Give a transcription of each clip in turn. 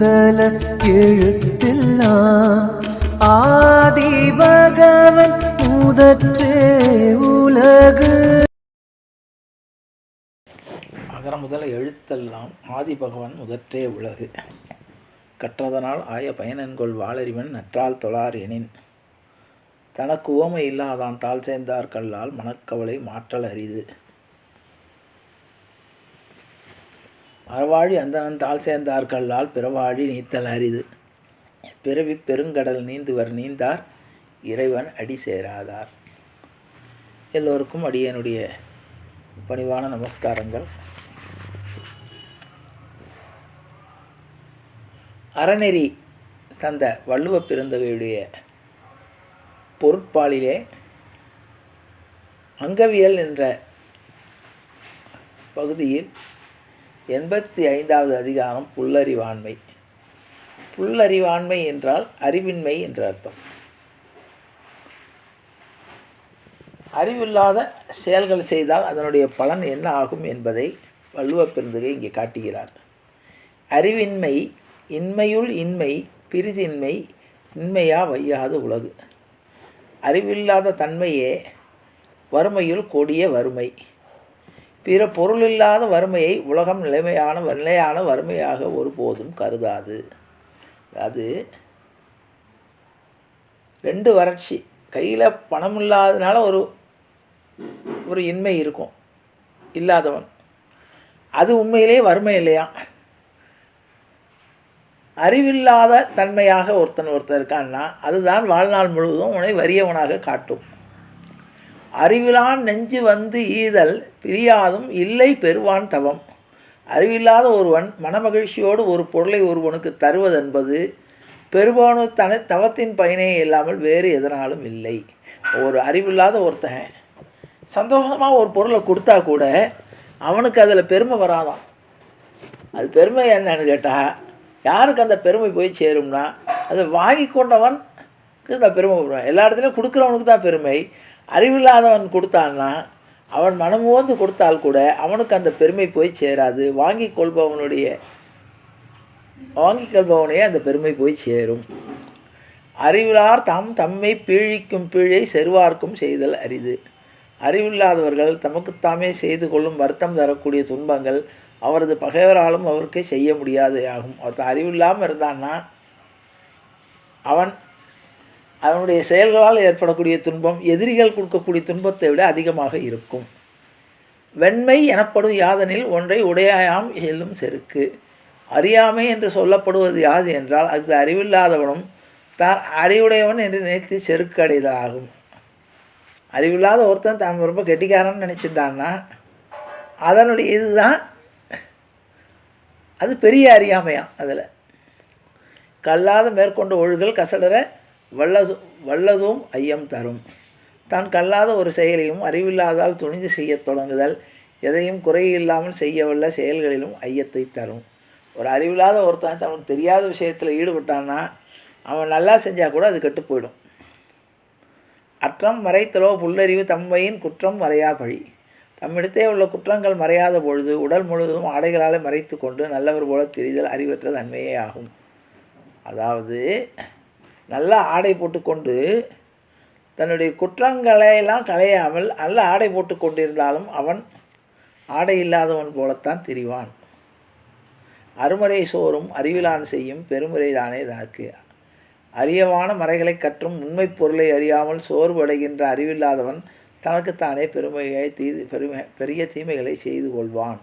முதல எழுத்தெல்லாம் ஆதி பகவன் முதற்றே உலகு. அகர முதல எழுத்தெல்லாம் ஆதி பகவன் முதற்றே உலகு. கற்றதனால் ஆய பயனென்கொள் வாளறிவன் நற்றால் தொழார் எனின். தனக்கு ஓமை இல்லாதான் தாழ் சேர்ந்தார் கல்லால் மனக்கவலை மாற்றல் அரிது. அறவாழி அந்தனன் தாழ் சேர்ந்தார் கல்லால் பிறவாழி நீத்தல் அரிது. பிறவி பெருங்கடல் நீந்துவர் நீந்தார் இறைவன் அடி சேராதார். எல்லோருக்கும் அடியனுடைய பணிவான நமஸ்காரங்கள். அறநெறி தந்த வள்ளுவ பெருந்தகையுடைய பொருட்பாலிலே அங்கவியல் என்ற பகுதியில் எண்பத்தி ஐந்தாவது அதிகாரம் புல்லறிவாண்மை. புல்லறிவாண்மை என்றால் அறிவின்மை என்று அர்த்தம். அறிவில்லாத செயல்கள் செய்தால் அதனுடைய பலன் என்ன ஆகும் என்பதை வள்ளுவ பெருந்தகை இங்கே காட்டுகிறார். அறிவின்மை இன்மையுள் இன்மை பிரிதின்மை இன்மையா வையாது உலகு. அறிவில்லாத தன்மையே வறுமையுள் கொடிய வறுமை. பிற பொருள் இல்லாத வறுமையை உலகம் நிலைமையான நிலையான வறுமையாக ஒருபோதும் கருதாது. அது ரெண்டு வறட்சி. கையில் பணம் இல்லாதனால ஒரு ஒரு இன்மை இருக்கும். இல்லாதவன். அது உண்மையிலேயே வறுமை இல்லையா? அறிவில்லாத தன்மையாக ஒருத்தன் ஒருத்தன் இருக்கான்னா அதுதான் வாழ்நாள் முழுவதும் உன்னை வறியவனாக காட்டும். அறிவிலான் நெஞ்சு வந்து ஈதல் பிரியாதும் இல்லை பெறுவான் தவம். அறிவில்லாத ஒருவன் மனமகிழ்ச்சியோடு ஒரு பொருளை ஒருவனுக்கு தருவதென்பது பெரும்பானு தன தவத்தின் பயனே இல்லாமல் வேறு எதனாலும் இல்லை. ஒரு அறிவில்லாத ஒருத்தன் சந்தோஷமாக ஒரு பொருளை கொடுத்தா கூட அவனுக்கு அதில் பெருமை வராதான். அது பெருமை என்னன்னு கேட்டால் யாருக்கு அந்த பெருமை போய் சேரும்னா அதை வாங்கி கொண்டவனுக்கு அந்த பெருமை வரும். எல்லா இடத்துலையும் கொடுக்குறவனுக்கு தான் பெருமை. அறிவில்லாதவன் கொடுத்தான்னா அவன் மனமுவந்து கொடுத்தால் கூட அவனுக்கு அந்த பெருமை போய் சேராது. வாங்கி கொள்பவனுடைய வாங்கி கொள்பவனே அந்த பெருமை போய் சேரும். அறிவிலார் தாம் தம்மை பீழிக்கும் பீழை செருவார்க்கும் செய்தல் அரிது. அறிவில்லாதவர்கள் தமக்குத்தாமே செய்து கொள்ளும் வருத்தம் தரக்கூடிய துன்பங்கள் அவரது பகைவராலும் அவருக்கு செய்ய முடியாது ஆகும் ஒருத்தன் அறிவில்லாமல் இருந்தான்னா அவன் அவனுடைய செயல்களால் ஏற்படக்கூடிய துன்பம் எதிரிகள் கொடுக்கக்கூடிய துன்பத்தை விட அதிகமாக இருக்கும். வெண்மை எனப்படும் யாதனில் ஒன்றை உடையாயாம் செல்லும் செருக்கு. அறியாமை என்று சொல்லப்படுவது யாது என்றால் அது அறிவில்லாதவனும் தான் அறிவுடையவன் என்று நினைத்து செருக்கு அடைதலாகும். அறிவில்லாத ஒருத்தன் தான் ரொம்ப கெட்டிக்காரன்னு நினச்சிட்டான்னா அதனுடைய இதுதான். அது பெரிய அறியாமையாம் அதில். கல்லாத மேற்கொண்ட ஒழுகல் கசடரை வல்லது வல்லதும் ஐயம் தரும். தான் கல்லாத ஒரு செயலையும் அறிவில்லாதால் துணிந்து செய்யத் தொடங்குதல். எதையும் குறையில்லாமல் செய்யவல்ல செயல்களிலும் ஐயத்தை தரும். ஒரு அறிவில்லாத ஒருத்தன் தனக்கு தெரியாத விஷயத்தில் ஈடுபட்டான்னா அவன் நல்லா செஞ்சால் கூட அது கெட்டு போயிடும். அற்றம் மறைத்தலோ புல்லறிவு தம்மையின் குற்றம் மறையா பழி. தம்மிடத்தே உள்ள குற்றங்கள் மறையாத பொழுது உடல் முழுவதும் ஆடைகளால் மறைத்து கொண்டு நல்லவர் போல தெரிதல் அறிவற்ற தன்மையே ஆகும். அதாவது நல்லா ஆடை போட்டுக்கொண்டு தன்னுடைய குற்றங்களையெல்லாம் களையாமல் நல்ல ஆடை போட்டு கொண்டிருந்தாலும் அவன் ஆடை இல்லாதவன் போலத்தான் தெரிவான். அருமறை சோறும் அறிவிலான் செய்யும் பெருமுறை தானே தனக்கு. அரியவான மறைகளை கற்றும் உண்மை பொருளை அறியாமல் சோர்வடைகின்ற அறிவில்லாதவன் தனக்குத்தானே பெருமையை தீது பெருமை பெரிய தீமைகளை செய்து கொள்வான்.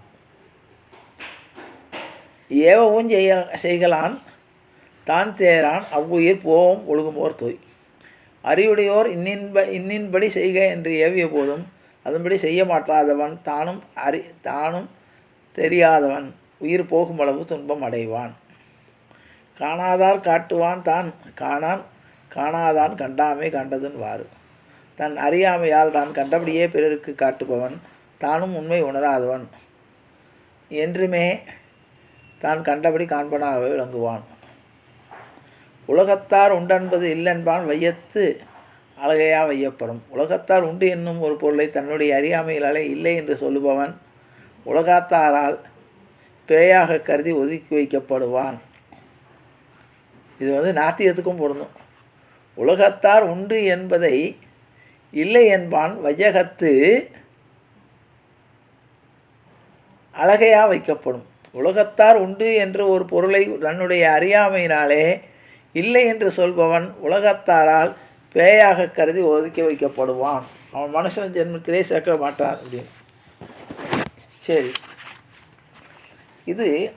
ஏவவும் செய்ய செய்கலான் தான் தேரான் அவ்வுயிர் போவும் ஒழுகுமோர் தொய். அறிவுடையோர் இன்னின்ப இன்னின்படி செய்க என்று ஏவிய போதும் அதன்படி செய்ய மாட்டாதவன் தானும் அறி தானும் தெரியாதவன் உயிர் போகும் அளவு துன்பம் அடைவான். காணாதார் காட்டுவான் தான் காணான் காணாதான் கண்டாமே கண்டதுன் வாறு. தன் அறியாமையால் தான் கண்டபடியே பிறருக்கு காட்டுபவன் தானும் உண்மை உணராதவன். என்றுமே தான் கண்டபடி காண்பனாகவே விளங்குவான். உலகத்தார் உண்டென்பது இல்லென்பான் வையத்து அழகையா வையப்படும். உலகத்தார் உண்டு என்னும் ஒரு பொருளை தன்னுடைய அறியாமைகளாலே இல்லை என்று சொல்லுபவன் உலகத்தாரால் பேயாக கருதி ஒதுக்கி வைக்கப்படுவான். இது வந்து நாத்தியத்துக்கும் பொருந்தும். உலகத்தார் உண்டு என்பதை இல்லை என்பான் வையகத்து அழகையாக வைக்கப்படும். உலகத்தார் உண்டு என்ற ஒரு பொருளை தன்னுடைய அறியாமையினாலே இல்லை என்று சொல்பவன் உலகத்தாரால் பேயாக கருதி ஒதுக்கி வைக்கப்படுவான். அவன் மனுஷன் ஜென்மத்திலே சேர்க்க மாட்டான் அப்படின்னு. சரி. இது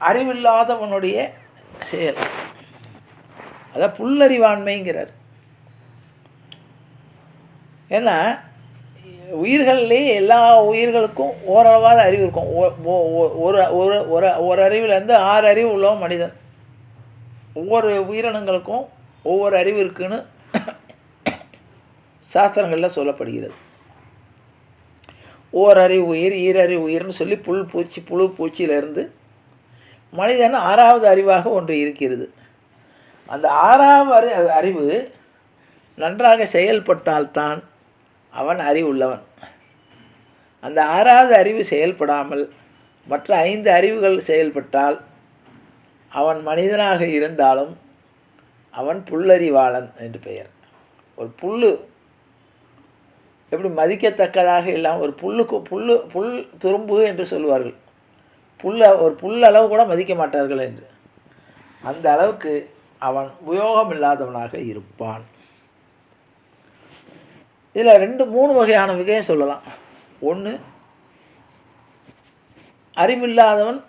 அறிவில்லாதவனுடைய செயல். அதான் புல்லறிவாண்மைங்கிறார். ஏன்னா உயிர்கள்லேயே எல்லா உயிர்களுக்கும் ஓரளவாக அறிவு இருக்கும். ஒரு ஒரு ஒரு ஒரு அறிவிலேருந்து ஆறு அறிவு உள்ளவன் மனிதன். ஒவ்வொரு உயிரினங்களுக்கும் ஒவ்வொரு அறிவு இருக்குன்னு சாஸ்திரங்களில் சொல்லப்படுகிறது. ஓரறிவு உயிர் ஈரறிவு உயிர்னு சொல்லி புல் பூச்சி புழு பூச்சியிலிருந்து மனிதன் ஆறாவது அறிவாக ஒன்று இருக்கிறது. அந்த ஆறாவது அறி அறிவு நன்றாக செயல்பட்டால்தான் அவன் அறிவுள்ளவன். அந்த ஆறாவது அறிவு செயல்படாமல் மற்ற ஐந்து அறிவுகள் செயல்பட்டால் அவன் மனிதனாக இருந்தாலும் அவன் புல்லறிவாளன் என்று பெயர். ஒரு புல்லு எப்படி மதிக்கத்தக்கதாக இல்லாமல் ஒரு புல்லுக்கு புல்லு புல் துரும்பு என்று சொல்லுவார்கள். புல்ல ஒரு புல் அளவு கூட மதிக்க மாட்டார்கள் என்று. அந்த அளவுக்கு அவன் உபயோகம் இல்லாதவனாக இருப்பான். இதில் ரெண்டு மூணு வகையான வகையும் சொல்லலாம். ஒன்று அறிவில்லாதவன்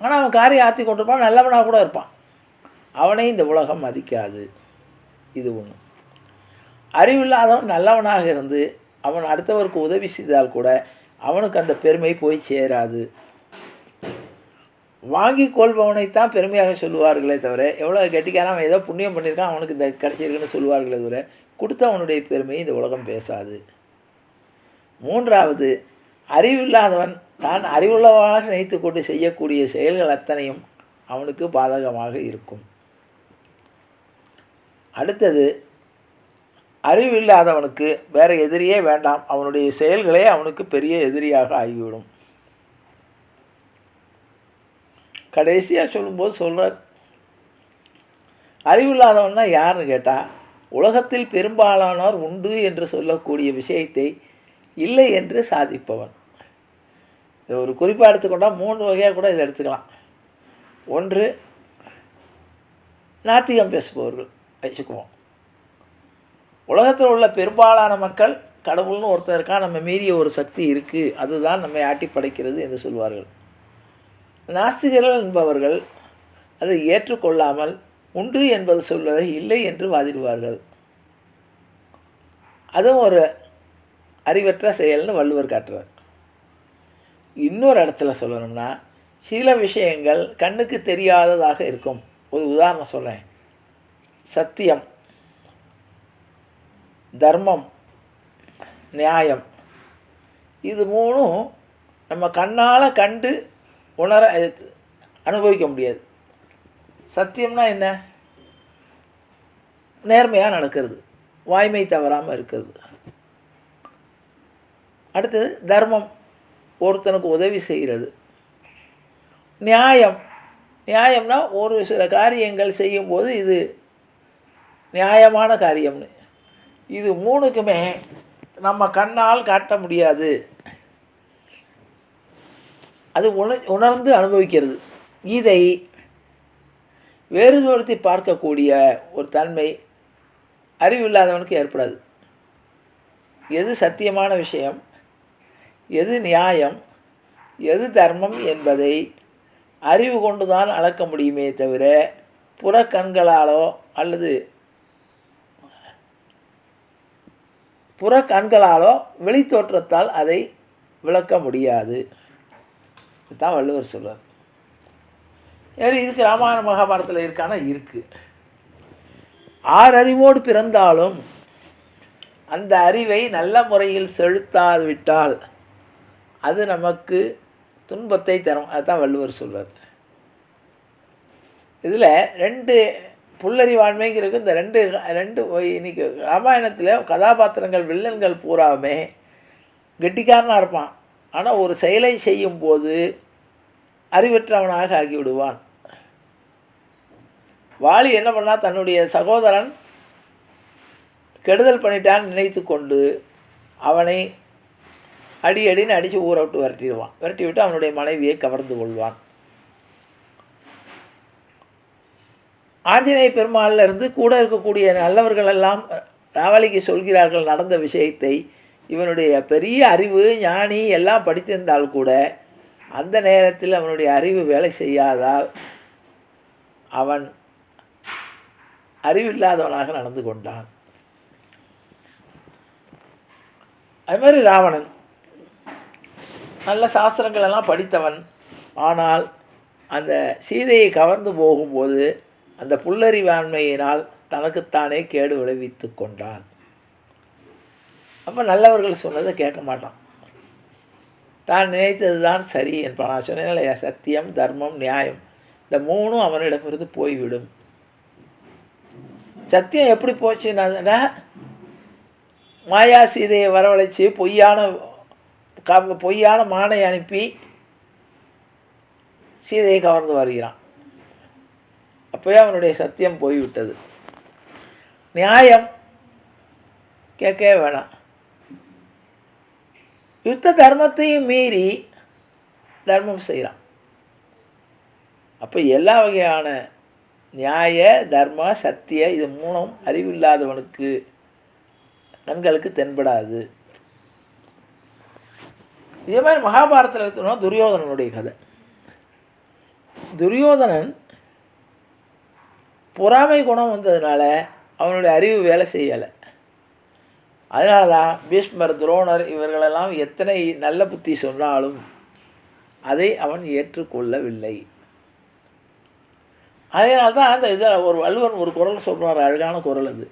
ஆனால் அவன் காரியம் ஆற்றி கொண்டிருப்பான் நல்லவனாக கூட இருப்பான். அவனை இந்த உலகம் மதிக்காது. இது ஒன்று அறிவில்லாதவன் நல்லவனாக இருந்து அவன் அடுத்தவருக்கு உதவி செய்தால் கூட அவனுக்கு அந்த பெருமை போய் சேராது. வாங்கி கொள்பவனைத்தான் பெருமையாக சொல்லுவார்களே தவிர எவ்வளோ கெட்டிக்காரன் அவன் ஏதோ புண்ணியம் பண்ணியிருக்கான் அவனுக்கு இந்த கிடச்சிருக்குன்னு சொல்லுவார்களே தவிர கொடுத்தவனுடைய பெருமையை இந்த உலகம் பேசாது. மூன்றாவது அறிவில்லாதவன் தான் அறிவுள்ளவனாக நினைத்து கொண்டு செய்யக்கூடிய செயல்கள் அத்தனையும் அவனுக்கு பாதகமாக இருக்கும். அடுத்தது அறிவில்லாதவனுக்கு வேறு எதிரியே வேண்டாம். அவனுடைய செயல்களே அவனுக்கு பெரிய எதிரியாக ஆகிவிடும். கடைசியாக சொல்லும்போது சொல்கிறார் அறிவில்லாதவன்னா யாருன்னு கேட்டால் உலகத்தில் பெரும்பாலானோர் உண்டு என்று சொல்லக்கூடிய விஷயத்தை இல்லை என்று சாதிப்பவன். இதை ஒரு குறிப்பாக எடுத்துக்கொண்டால் மூணு வகையாக கூட இதை எடுத்துக்கலாம். ஒன்று நாத்திகம் பேசுபவர்கள் வச்சுக்குவோம் உலகத்தில் உள்ள பெரும்பாலான மக்கள் கடவுள்னு ஒருத்தர் இருக்கா நம்ம மீறிய ஒரு சக்தி இருக்குது அதுதான் நம்மை ஆட்டி படைக்கிறது என்று சொல்வார்கள். நாஸ்திகர்கள் என்பவர்கள் அதை ஏற்றுக்கொள்ளாமல் உண்டு என்பது சொல்வதை இல்லை என்று வாதிடுவார்கள். அதுவும் ஒரு அறிவற்ற செயல்னு வள்ளுவர் காட்டுறார். இன்னொரு இடத்துல சொல்லணும்னா சில விஷயங்கள் கண்ணுக்கு தெரியாததாக இருக்கும். ஒரு உதாரணம் சொல்கிறேன் சத்தியம் தர்மம் நியாயம். இது மூணும் நம்ம கண்ணால் கண்டு உணர அனுபவிக்க முடியாது. சத்தியம்னா என்ன? நேர்மையாக நடக்கிறது. வாய்மை தவறாமல் இருக்கிறது. அடுத்தது தர்மம். ஒருத்தனுக்கு உதவி செய்கிறது. நியாயம். நியாயம்னா ஒரு சில காரியங்கள் செய்யும்போது இது நியாயமான காரியம்னு. இது மூணுக்குமே நம்ம கண்ணால் காட்ட முடியாது. அது உண உணர்ந்து அனுபவிக்கிறது. இதை வேறுபடுத்தி பார்க்கக்கூடிய ஒரு தன்மை அறிவில்லாதவனுக்கு ஏற்படாது. எது சத்தியமான விஷயம்? எது நியாயம் எது தர்மம் என்பதை அறிவு கொண்டு தான் அளக்க முடியுமே தவிர புறக்கண்களாலோ அல்லது புற கண்களாலோ வெளித்தோற்றத்தால் அதை விளக்க முடியாது. இதுதான் வள்ளுவர் சொல்றார். சரி இதுக்கு ராமாயண மகாபாரத்தில் இருக்கானா? இருக்குது ஆறறிவோடு பிறந்தாலும் அந்த அறிவை நல்ல முறையில் செலுத்தாது விட்டால் அது நமக்கு துன்பத்தை தரும். அதுதான் வள்ளுவர் சொல்வார் இதில் ரெண்டு புல்லறிவாண்மைங்கிறது இந்த ரெண்டு ரெண்டு இன்னைக்கு ராமாயணத்தில் கதாபாத்திரங்கள் வில்லன்கள் பூராமே கெட்டிக்காரனாக இருப்பான். ஆனால் ஒரு செயலை செய்யும்போது அறிவற்றவனாக ஆகிவிடுவான். வாலி என்ன பண்ணால் தன்னுடைய சகோதரன் கெடுதல் பண்ணிட்டான்னு நினைத்து கொண்டு அவனை அடி அடின்னு அடித்து ஊற விட்டு விரட்டிடுவான். விரட்டி விட்டு அவனுடைய மனைவியை கவர்ந்து கொள்வான். ஆஞ்சநேய பெருமாளிலிருந்து கூட இருக்கக்கூடிய நல்லவர்கள் எல்லாம் ராவலிக்கு சொல்கிறார்கள் நடந்த விஷயத்தை. இவனுடைய பெரிய அறிவு ஞானி எல்லாம் படித்திருந்தால் கூட அந்த நேரத்தில் அவனுடைய அறிவு வேலை செய்யாதால் அவன் அறிவில்லாதவனாக நடந்து கொண்டான். அது மாதிரி ராவணன் நல்ல சாஸ்திரங்களெல்லாம் படித்தவன். ஆனால் அந்த சீதையை கவர்ந்து போகும்போது அந்த புல்லறிவாண்மையினால் தனக்குத்தானே கேடு விளைவித்து கொண்டான். அப்போ நல்லவர்கள் சொன்னதை கேட்க மாட்டான். தான் நினைத்தது தான் சரி என்பான். நான் சொன்னேன் இல்லையா? சத்தியம் தர்மம் நியாயம். இந்த மூணும் அவனிடமிருந்து போய்விடும். சத்தியம் எப்படி போச்சுன்னா மாயா சீதையை வரவழைச்சி பொய்யான க பொய்யான மானை அனுப்பி சீதையை கவர்ந்து வருகிறான். அப்போயே அவனுடைய சத்தியம் போய்விட்டது. நியாயம் கேட்கவே வேணாம். யுத்த தர்மத்தையும் மீறி தர்மம் செய்கிறான். அப்போ எல்லா வகையான நியாய தர்ம சத்திய இது மூணும் அறிவில்லாதவனுக்கு கண்களுக்கு தென்படாது. இதே மாதிரி மகாபாரதத்தில் எடுத்தோம்னா துரியோதனனுடைய கதை. துரியோதனன் பொறாமை குணம் வந்ததுனால அவனுடைய அறிவு வேலை செய்யலை. அதனால தான் பீஷ்மர் துரோணர் இவர்களெல்லாம் எத்தனை நல்ல புத்தி சொன்னாலும் அதை அவன் ஏற்றுக்கொள்ளவில்லை. அதனால்தான் அந்த இதில் ஒரு வள்ளுவன் ஒரு குரல் சொல்கிறார் அழகான குரல் அது.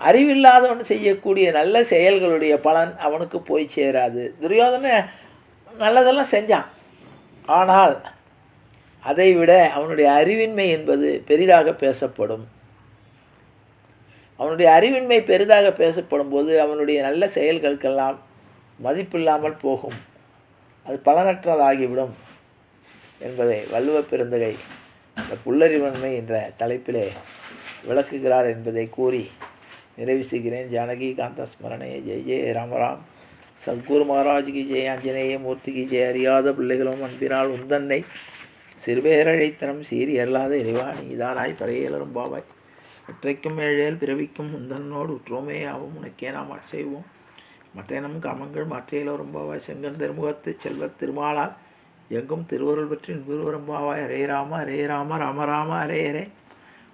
அறிவில்லாதவன் செய்யக்கூடிய நல்ல செயல்களுடைய பலன் அவனுக்கு போய் சேராது. துரியோதன நல்லதெல்லாம் செஞ்சான். ஆனால் அதை விட அவனுடைய அறிவின்மை என்பது பெரிதாக பேசப்படும். அவனுடைய அறிவின்மை பெரிதாக பேசப்படும் போது அவனுடைய நல்ல செயல்களுக்கெல்லாம் மதிப்பில்லாமல் போகும். அது பலனற்றதாகிவிடும் என்பதை வள்ளுவ பெருந்தகை இந்த புல்லறிவன்மை என்ற தலைப்பிலே விளக்குகிறார் என்பதை கூறி நிறைவு செய்கிறேன். ஜானகி காந்த ஸ்மரணே. ஜெய் ஜெய ராமராம் சத்குரு மகாராஜ் கி ஜெய். ஆஞ்சநேய மூர்த்தி கி ஜெய். அறியாத பிள்ளைகளும் அன்பினால் உந்தன்னை சிறுபேரழைத்தனம் சீரி அல்லாத இறைவா நீதானாய் பறையலரும் பாபாய். ஒற்றைக்கும் ஏழேல் பிறவிக்கும் உந்தன்னோடு உற்றோமே ஆகும் உனக்கே நாம் செய்வோம் மற்றைனம் காமங்கள் மற்றையிலோரும் பாவாய் செங்கன் திருமுகத்து செல்வத் திருமாலால் எங்கும் திருவருள் பற்றி நிபுருவரும் பாவாய் ஹரே ராம ஹரே ராம ராம ராம ஹரே ஹரே.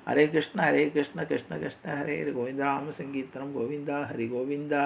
ஹரே கிருஷ்ண ஹரே கிருஷ்ண கிருஷ்ண கிருஷ்ண ஹரே ஹரி கோவிந்த ராம சங்கீர்த்தனம் கோவிந்தா ஹரி கோவிந்தா